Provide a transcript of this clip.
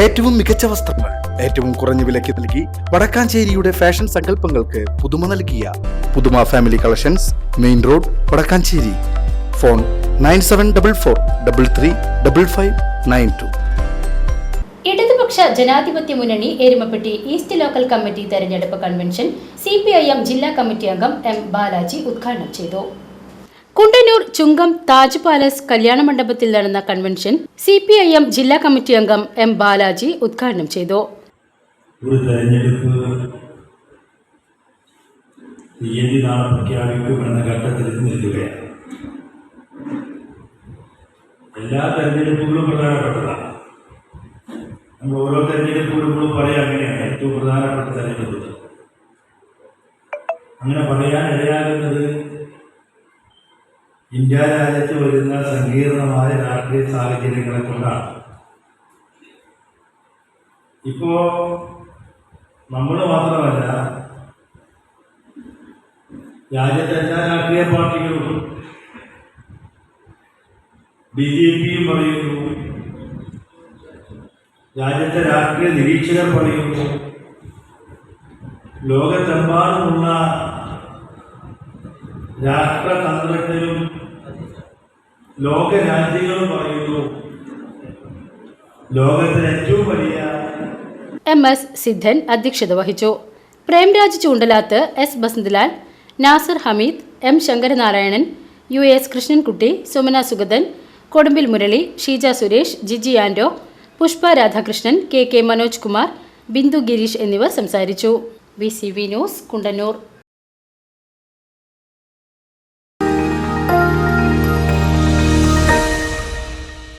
ഏറ്റവും മികച്ച വസ്ത്രങ്ങൾ ഏറ്റവും കുറഞ്ഞ വിലയ്ക്ക് നൽകി വടക്കാഞ്ചേരിയുടെ ഫാഷൻ സങ്കല്പങ്ങൾക്ക് പുതുമ നൽകിയ പുതുമ family collections main road Vadakkanchery. Phone nine seven double four double three double five nine two. ഇടതുപക്ഷ ജനാധിപത്യ മുന്നണി എരുമപ്പെട്ടി ഈസ്റ്റ് ലോക്കൽ കമ്മിറ്റി തെരഞ്ഞെടുപ്പ് കൺവെൻഷൻ സി ജില്ലാ കമ്മിറ്റി അംഗം എം ബാലാജി ഉദ്ഘാടനം ചെയ്തു. കുണ്ടന്നൂർ ചുങ്കം താജ് പാലസ് കല്യാണ മണ്ഡപത്തിൽ നടന്ന convention C P I M ജില്ലാ കമ്മിറ്റി അംഗം എം ബാലാജി ഉദ്ഘാടനം ചെയ്തു. ഒരു തെരഞ്ഞെടുപ്പ് തീയതി നാളെ പ്രഖ്യാപിക്കുമെന്ന ഘട്ടത്തിൽ നിൽക്കുകയാണ്. എല്ലാ തെരഞ്ഞെടുപ്പുകളും പ്രധാനപ്പെട്ടതാണ്. നമ്മൾ ഓരോ തെരഞ്ഞെടുപ്പുകളും പറയാം അങ്ങനെയാണ് ഏറ്റവും പ്രധാനപ്പെട്ട തെരഞ്ഞെടുപ്പ്. അങ്ങനെ പറയാൻ ഇടയാകുന്നത് ഇന്ത്യ രാജ്യത്ത് വരുന്ന സങ്കീർണമായ രാഷ്ട്രീയ സാഹചര്യങ്ങളെ കൊണ്ടാണ്. ഇപ്പോ നമ്മൾ മാത്രമല്ല രാജ്യത്തെ എല്ലാ രാഷ്ട്രീയ പാർട്ടികളും ബി ജെ പിയും പറയുന്നു രാജ്യത്തെ രാഷ്ട്രീയ നിരീക്ഷകർ പറയുന്നു ലോകത്തെമ്പാടുമുള്ള രാഷ്ട്രതന്ത്രജ്ഞരും ലോക പറയുന്നു. ലോകത്തിലെ ഏറ്റവും വലിയ എം എസ് സിദ്ധൻ അധ്യക്ഷത വഹിച്ചു. Premraj Choondalath S Basanthalal Nasar Hameed M Sankaranarayanan U S Krishnankutty Sumana Sugathan Kodumbil Murali Sheeja Suresh Jiji Ando Pushpa Radhakrishnan K K Manoj Kumar Bindu Gireesh എന്നിവർ സംസാരിച്ചു. V C V news Kundannoor.